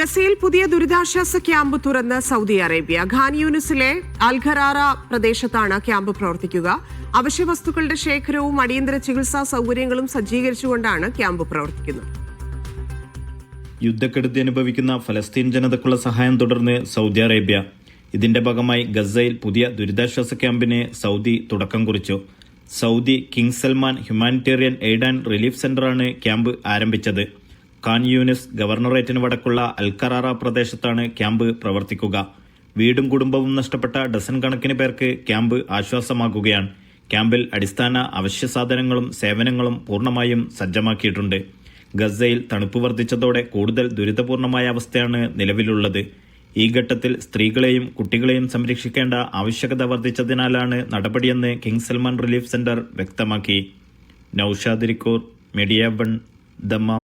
ഗസയിൽ പുതിയ ദുരിതാശ്വാസ ക്യാമ്പ് തുറന്ന് സൗദി അറേബ്യ. ഖാൻ യൂനിസിലെ അൽഖറാറ പ്രദേശത്താണ് ക്യാമ്പ് പ്രവർത്തിക്കുക. അവശ്യ വസ്തുക്കളുടെ ശേഖരവും അടിയന്തര ചികിത്സാ സൗകര്യങ്ങളും സജ്ജീകരിച്ചുകൊണ്ടാണ് ക്യാമ്പ് പ്രവർത്തിക്കുന്നത്. യുദ്ധക്കെടുതി അനുഭവിക്കുന്ന ഫലസ്തീൻ ജനതക്കുള്ള സഹായം തുടർന്ന് സൗദി അറേബ്യ. ഇതിന്റെ ഭാഗമായി ഗസയിൽ പുതിയ ദുരിതാശ്വാസ ക്യാമ്പിന് സൗദി തുടക്കം കുറിച്ചു. Saudi king Salman humanitarian aid and relief സെന്ററാണ് camp ആരംഭിച്ചത്. ഖാൻ യൂനിസ് ഗവർണറേറ്റിന് വടക്കുള്ള അൽക്കറാറ പ്രദേശത്താണ് ക്യാമ്പ് പ്രവർത്തിക്കുക. വീടും കുടുംബവും നഷ്ടപ്പെട്ട ഡസൻ കണക്കിന് പേർക്ക് ക്യാമ്പ് ആശ്വാസമാകുകയാണ്. ക്യാമ്പിൽ അടിസ്ഥാന അവശ്യ സാധനങ്ങളും സേവനങ്ങളും പൂർണമായും സജ്ജമാക്കിയിട്ടുണ്ട്. ഗസയിൽ തണുപ്പ് വർദ്ധിച്ചതോടെ കൂടുതൽ ദുരിതപൂർണമായ അവസ്ഥയാണ് നിലവിലുള്ളത്. ഈ ഘട്ടത്തിൽ സ്ത്രീകളെയും കുട്ടികളെയും സംരക്ഷിക്കേണ്ട ആവശ്യകത വർദ്ധിച്ചതിനാലാണ് നടപടിയെന്ന് കിങ് സൽമാൻ റിലീഫ് സെന്റർ വ്യക്തമാക്കി. നൌഷാദിരിക്കൂർ മീഡിയ വൺ ദമ്മ